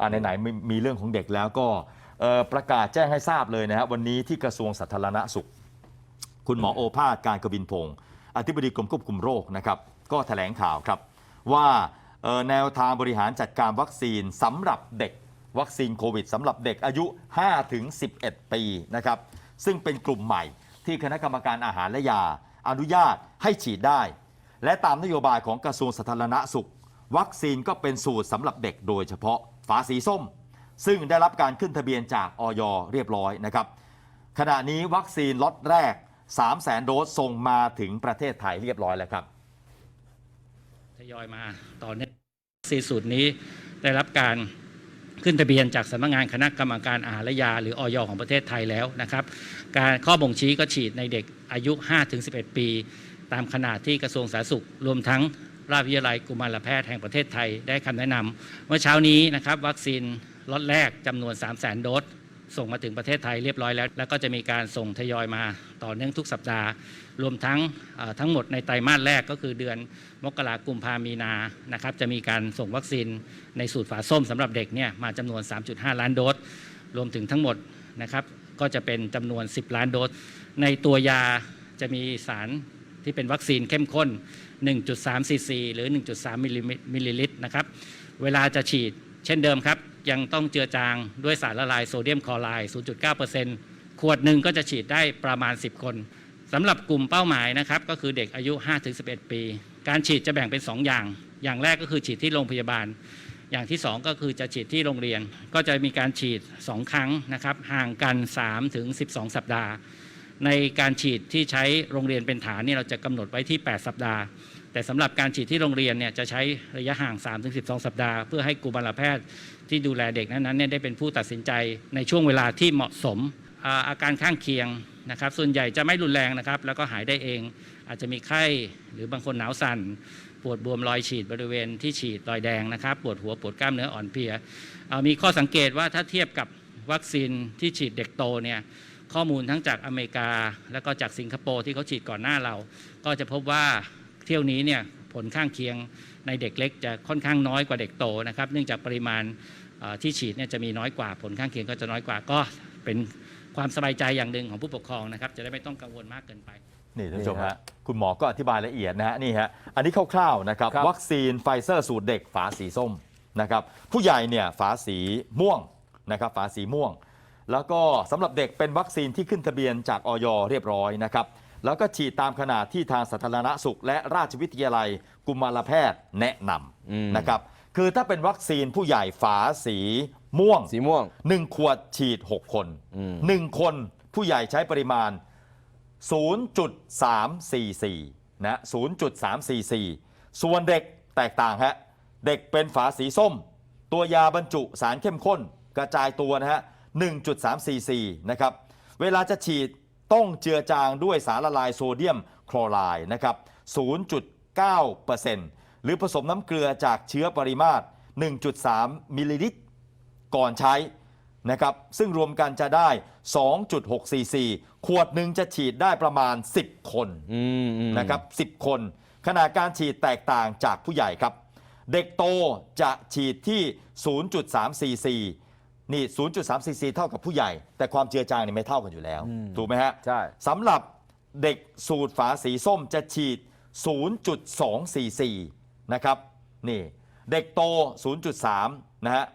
อ่าไหนๆมีมีเรื่องของเด็กแล้วก็เอ่อประกาศแจ้งให้ทราบเลยนะครับวันนี้ที่กระทรวงสาธารณสุข คุณหมอโอภาสการกบินพงศ์อธิบดีกรมควบคุมโรคนะครับก็แถลงข่าวครับว่าเอ่อแนวทางบริหารจัดการวัคซีนสำหรับเด็กวัคซีนโควิดสำหรับเด็กอายุ 5-11 ปีนะครับซึ่งเป็นกลุ่มใหม่ที่คณะกรรมการอาหารและยา อนุญาตให้ฉีดได้ และตามนโยบายของกระทรวงสาธารณสุข วัคซีนก็เป็นสูตรสำหรับเด็กโดยเฉพาะ ฝาสีส้ม ซึ่งได้รับการขึ้นทะเบียนจากออยเรียบร้อยนะครับ ขณะนี้วัคซีนล็อตแรก 3 0 0 0 0 0โดสส่งมาถึงประเทศไทยเรียบร้อยแล้วครับทยอยมาต่อเนื่องซีสูตรนี้ได้รับการขึ้นทะเบียนจากสำนักงานคณะกรรมการอาหารและยา หรือออยของประเทศไทยแล้วนะครับ การข้อบ่งชี้ก็ฉีดในเด็กอายุ 5-11 ปี ตามขนาดที่กระทรวงสาธารณสุข รวมทั้ง ราชวิทยาลัยกุมารแพทย์แห่งประเทศไทยได้คำแนะนำเมื่อเช้านี้นะครับวัคซีนล็อตแรกจำนวน 3 0 0 0 0 0 โดสส่งมาถึงประเทศไทยเรียบร้อยแล้ว แล้วก็จะมีการส่งทยอยมาต่อเนื่องทุกสัปดาห์ รวมทั้งทั้งหมดในไตรมาสแรกก็คือเดือนมกราคมกุมภามีนานะครับจะมีการส่งวัคซีนในสูตรฝาส้มสำหรับเด็กเนี่ยมาจำนวน 3.5 ล้านโดสรวมถึงทั้งหมดนะครับก็จะเป็นจำนวน 10 ล้านโดสในตัวยาจะมีสาร ที่เป็นวัคซีนเข้มข้น 1.3 ซีซีหรือ 1.3 มิลลิลิตรนะครับ เวลาจะฉีดเช่นเดิมครับ ยังต้องเจือจางด้วยสารละลายโซเดียมคลอไรด์ 0.9%ขวดหนึ่งก็จะฉีดได้ประมาณ 10 คนสำหรับกลุ่มเป้าหมายนะครับก็คือเด็กอายุ 5-11 ปี การฉีดจะแบ่งเป็น 2 อย่าง อย่างแรกก็คือฉีดที่โรงพยาบาล อย่างที่ 2 ก็คือจะฉีดที่โรงเรียน ก็จะมีการฉีด 2 ครั้งนะครับห่างกัน3ถึง12 สัปดาห์ ในการฉีดที่ใช้โรงเรียนเป็นฐานเนี่ยเราจะกำหนดไว้ที่ 8 สัปดาห์ แต่สำหรับการฉีดที่โรงเรียนเนี่ยจะใช้ระยะห่าง 3-12 สัปดาห์ เพื่อให้กุมารแพทย์ที่ดูแลเด็กนั้นๆเนี่ยได้เป็นผู้ตัดสินใจในช่วงเวลาที่เหมาะสมอาการข้างเคียงนะครับ ส่วนใหญ่จะไม่รุนแรงนะครับ แล้วก็หายได้เอง อาจจะมีไข้หรือบางคนหนาวสั่น ปวดบวมรอยฉีดบริเวณที่ฉีดรอยแดงนะครับ ปวดหัวปวดกล้ามเนื้ออ่อนเพลียมีข้อสังเกตว่าถ้าเทียบกับวัคซีนที่ฉีดเด็กโตเนี่ย ข้อมูลทั้งจากอเมริกา แล้วก็จากสิงคโปร์ที่เขาฉีดก่อนหน้าเรา ก็จะพบว่าเที่ยวนี้เนี่ยผลข้างเคียงในเด็กเล็กจะค่อนข้างน้อยกว่าเด็กโตนะครับ เนื่องจากปริมาณเอ่อที่ฉีดเนี่ยจะมีน้อยกว่าผลข้างเคียงก็จะน้อยกว่าก็เป็นความสบายใจอย่างหนึ่งของผู้ปกครองนะครับ จะได้ไม่ต้องกังวลมากเกินไป นี่ท่านผู้ชมนี่ฮะฮะคุณหมอก็อธิบายละเอียดนะฮะนี่ฮะอันนี้คร่าวๆนะครับครับ วัคซีนไฟเซอร์สูตรเด็กฝาสีส้มนะครับผู้ใหญ่เนี่ยฝาสีม่วงนะครับฝาสีม่วง แล้วก็สำหรับเด็กเป็นวัคซีนที่ขึ้นทะเบียนจากออยเรียบร้อยนะครับ แล้วก็ฉีดตามขนาดที่ทางสาธารณสุข และราชวิทยาลัย กุมารแพทย์แนะนอืมำนะครับ คือถ้าเป็นวัคซีนผู้ใหญ่ฝาสีม่วงสีม่วง 1 ขวดฉีด 6 คนอืม1คนผู้ใหญ่ใช้ปริมาณ 0.344นะ0.344 ส่วนเด็กแตกต่างฮะเด็กเป็นฝาสีส้ม ตัวยาบรรจุสารเข้มข้น กระจายตัวนะฮะ 1.344 นะครับ เวลาจะฉีดต้องเจือจางด้วยสารละลายโซเดียมคลอไรด์นะครับ 0.9%หรือผสมน้ำเกลือจากเชื้อปริมาตร 1.3 มิลลิลิตร ก่อนใช้นะครับ ซึ่งรวมกันจะได้ 2.6ซีซีขวดหนึ่งจะฉีดได้ประมาณ 10 คนอืมอืมนะครับ 10 คน ขนาดการฉีดแตกต่างจากผู้ใหญ่ครับ เด็กโตจะฉีดที่ 0.3ซีซี นี่ 0.3ซีซีเท่ากับผู้ใหญ่ แต่ความเจือจางเนี่ยไม่เท่ากันอยู่แล้ว ถูกไหมฮะใช่ สำหรับเด็กสูตรฝาสีส้มจะฉีด 0.2ซีซีนะครับนี่เด็กโต 0.3 นะฮะ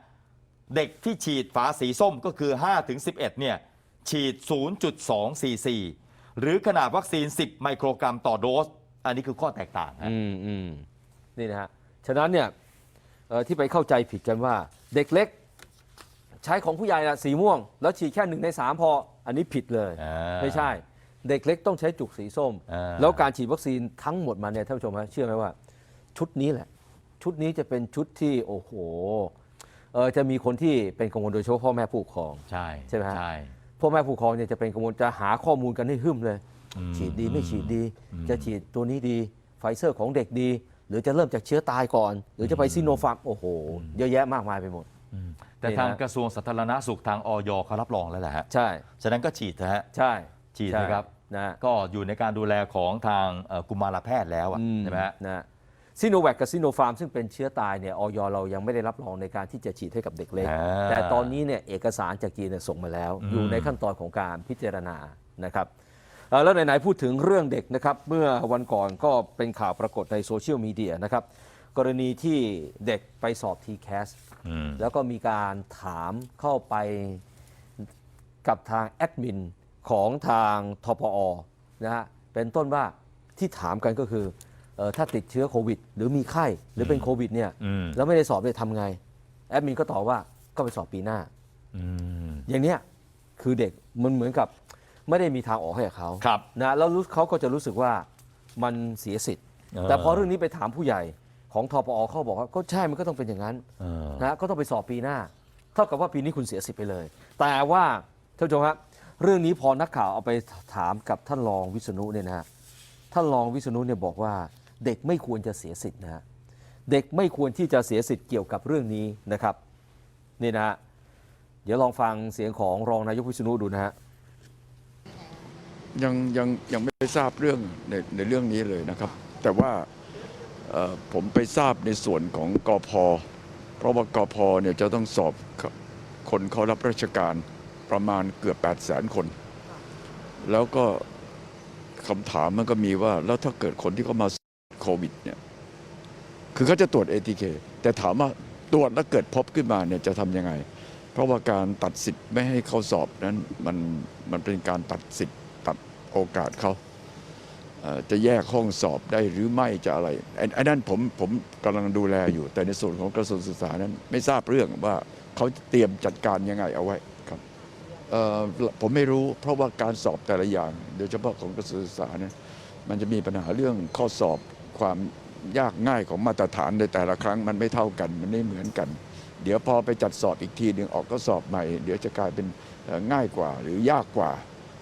เด็กที่ฉีดฝาสีส้มก็คือ 5-11 เนี่ย ฉีด 0.2 ซีซี หรือขนาดวัคซีน 10 ไมโครกรัมต่อโดส อันนี้คือข้อแตกต่างฮะ อืมอืมนี่นะฮะ ฉะนั้นเนี่ยเอ่อที่ไปเข้าใจผิดกันว่า เด็กเล็ก ใช้ของผู้ใหญ่ละสีม่วง แล้วฉีดแค่หนึ่งในสามพอ อันนี้ผิดเลย อ่า ไม่ใช่ เด็กเล็กต้องใช้จุกสีส้ม อ่า แล้วการฉีดวัคซีนทั้งหมดมาเนี่ยท่านผู้ชมฮะเชื่อไหมว่า ชุดนี้แหละ ชุดนี้จะเป็นชุดที่โอ้โหเออจะมีคนที่เป็นกังวลโดยเฉพาะพ่อแม่ผู้ปกครอง ใช่ใช่ไหมฮะ ใช่ พ่อแม่ผู้ปกครองเนี่ยจะเป็นกังวลจะหาข้อมูลกันให้หึ่มเลย อืมฉีดดีไม่ฉีดดีอืมจะฉีดตัวนี้ดีไฟเซอร์ของเด็กดี หรือจะเริ่มจากเชื้อตายก่อน หรือจะไปซิโนฟาร์มโอ้โห เยอะแยะมากมายไปหมดอืม แต่นี่นะ ทางกระทรวงสาธารณสุขทางออยเขารับรองแล้วแหละฮะใช่ฉะนั้นก็ฉีดนะฮะ ใช่ฉีดใช่นะครับนะก็อยู่ในการดูแลของทางเอ่อกุมารแพทย์แล้วอะอืมใช่ไหมฮะ นะซีโนแวคกับซีโนฟาร์มซึ่งเป็นเชื้อตายเนี่ยออยเรายังไม่ได้รับรองในการที่จะฉีดให้กับเด็กเล็ก อ่าแต่ตอนนี้เนี่ยเอกสารจากจีนเนี่ยส่งมาแล้ว อืม อยู่ในขั้นตอนของการพิจารณานะครับเอ่อแล้วไหนๆพูดถึงเรื่องเด็กนะครับ เมื่อวันก่อนก็เป็นข่าวปรากฏในโซเชียลมีเดียนะครับ กรณีที่เด็กไปสอบ TCAS อืมแล้วก็มีการถามเข้าไปกับทางแอดมินของทางทปอนะฮะเป็นต้นว่าที่ถามกันก็คือเออถ้าติดเชื้อโควิด หรือมีไข้หรือเป็นโควิดเนี่ยอืมแล้วไม่ได้สอบเลยทำไง แอดมินก็ตอบว่าก็ไปสอบปีหน้าอืมอย่างเนี้ยคือเด็กมันเหมือนกับไม่ได้มีทางออกให้กับเขาครับนะแล้วรู้เขาก็จะรู้สึกว่ามันเสียสิทธิ์เออแต่พอเรื่องนี้ไปถามผู้ใหญ่ ของทปอเขาบอกว่าก็ใช่มันก็ต้องเป็นอย่างนั้นเออนะก็ต้องไปสอบปีหน้า เท่ากับว่าปีนี้คุณเสียสิทธิ์ไปเลย แต่ว่าท่านผู้ชมครับเรื่องนี้พอนักข่าวเอาไปถามกับท่านรองวิษณุเนี่ยนะฮะท่านรองวิษณุเนี่ยบอกว่าเด็กไม่ควรจะเสียสิทธิ์นะฮะเด็กไม่ควรที่จะเสียสิทธิ์เกี่ยวกับเรื่องนี้นะครับนี่นะฮะเดี๋ยวลองฟังเสียงของรองนายกวิษณุดูนะฮะยังยังยังไม่ทราบเรื่องในในเรื่องนี้เลยนะครับ แต่ว่าเอ่อ ผมไปทราบในส่วนของกอพเพราะว่ากอพเนี่ยจะต้องสอบคนเขารับราชการประมาณเกือบ8 0 0แสนคน แล้วก็คำถามมันก็มีว่าแล้วถ้าเกิดคนที่เขามาโควิดเนี่ยคือเขาจะตรวจ ATK แต่ถามว่าตรวจแล้วเกิดพบขึ้นมาเนี่ยจะทำยังไง เพราะว่าการตัดสิทธิ์ไม่ให้เขาสอบนั้นมันมันเป็นการตัดสิทธิ์ตัดโอกาสเขา จะแยกห้องสอบได้หรือไม่จะอะไรไอ้นั่นผมผมกำลังดูแลอยู่ แต่ในส่วนของกระทรวงศึกษานั้นไม่ทราบเรื่องว่าเขาเตรียมจัดการยังไงเอาไว้ครับผมไม่รู้เพราะว่าการสอบแต่ละอย่าง โดยเฉพาะของกระทรวงศึกษาเนี่ยมันจะมีปัญหาเรื่องข้อสอบความยากง่ายของมาตรฐานในแต่ละครั้งมันไม่เท่ากันมันไม่เหมือนกัน เดี๋ยวพอไปจัดสอบอีกทีหนึ่งออกก็สอบใหม่ เดี๋ยวจะกลายเป็นง่ายกว่าหรือยากกว่า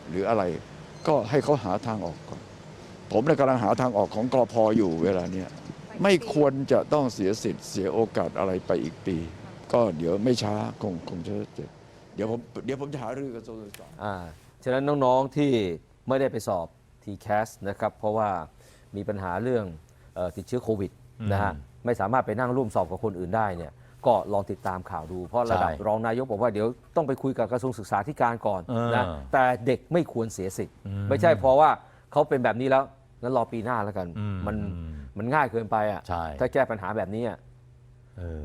หรืออะไร ก็ให้เขาหาทางออกก่อน ผมเนี่ยกำลังหาทางออกของกอพออยู่เวลาเนี้ยไม่ควรจะต้องเสียสิทธิ์เสียโอกาสอะไรไปอีกปี ก็เดี๋ยวไม่ช้าคงคงจะเจ็บเดี๋ยวผมเดี๋ยวผมจะหารือกับกระทรวงศึกษาอ่าฉะนั้นน้องๆที่ไม่ได้ไปสอบ TCAS นะครับ เพราะว่ามีปัญหาเรื่องเออติดเชื้อโควิดนะฮะอืมไม่สามารถไปนั่งร่วมสอบกับคนอื่นได้เนี่ยก็ลองติดตามข่าวดู เพราะระดับใช่รองนายกบอกว่าเดี๋ยวต้องไปคุยกับกระทรวงศึกษาธิการก่อนเออนะแต่เด็กไม่ควรเสียสิทธิ์อืมไม่ใช่เพราะว่าเขาเป็นแบบนี้แล้ว งั้นรอปีหน้าแล้วกันอืมมันมันง่ายเกินไปอะใช่ ถ้าแก้ปัญหาแบบนี้อะเออ